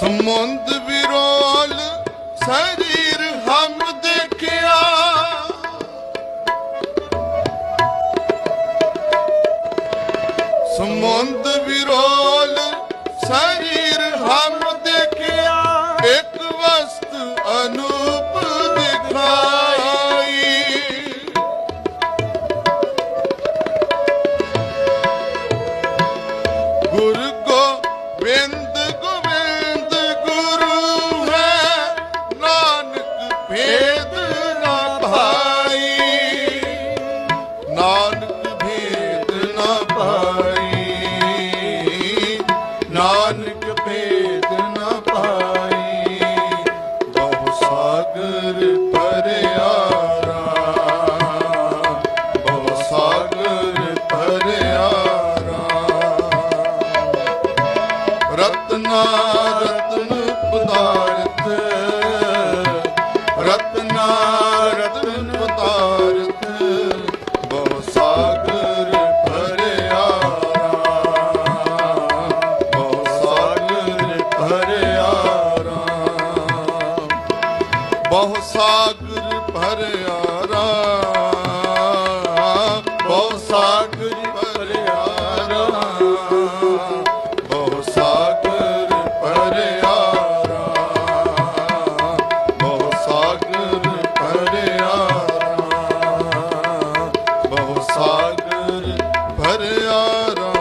ਸਮੁੰਦ ਵਿਰੋਲ ਸਰੀਰ ਹਮ ਦੇਖਿਆ। ਸਮੁੰਦ ਵਿਰੋਲ ਸਰੀਰ ਹਮ ਦੇਖਿਆ। ਇੱਕ ਵਸਤ ਅਨੂਪ ਦਿਖਾਈ। ਗੁਰ ਗੋਬਿੰਦ ਗੋਬਿੰਦ ਨਾਨਕ ਭੇਦ ਨਾ ਭਾਈ ਨਾਨਕ ਭੇਦ ਨਾ ਭਾਈ ਬਹੁ ਸਾਗਰ ਪਰਿਆ ਰਾਮ ਬਹੁ ਸਾਗਰ ਪਰਿਆ ਰਤਨਾ ਰਤਨ ਪਦਾਰਥ ਬਹੁ ਸਾਗਰ ਭਰਿਆ ਰਾ ਬਹੁ ਸਾਗਰ ਭਰਿਆ ਰਾ ਬਹੁ ਸਾਗਰ ਭਰਿਆ ਰਾ ਬਹੁ ਸਾਗਰ ਭਰਿਆ ਰਾ ਬਹੁ ਸਾਗਰ ਭਰਿਆ ਰਾ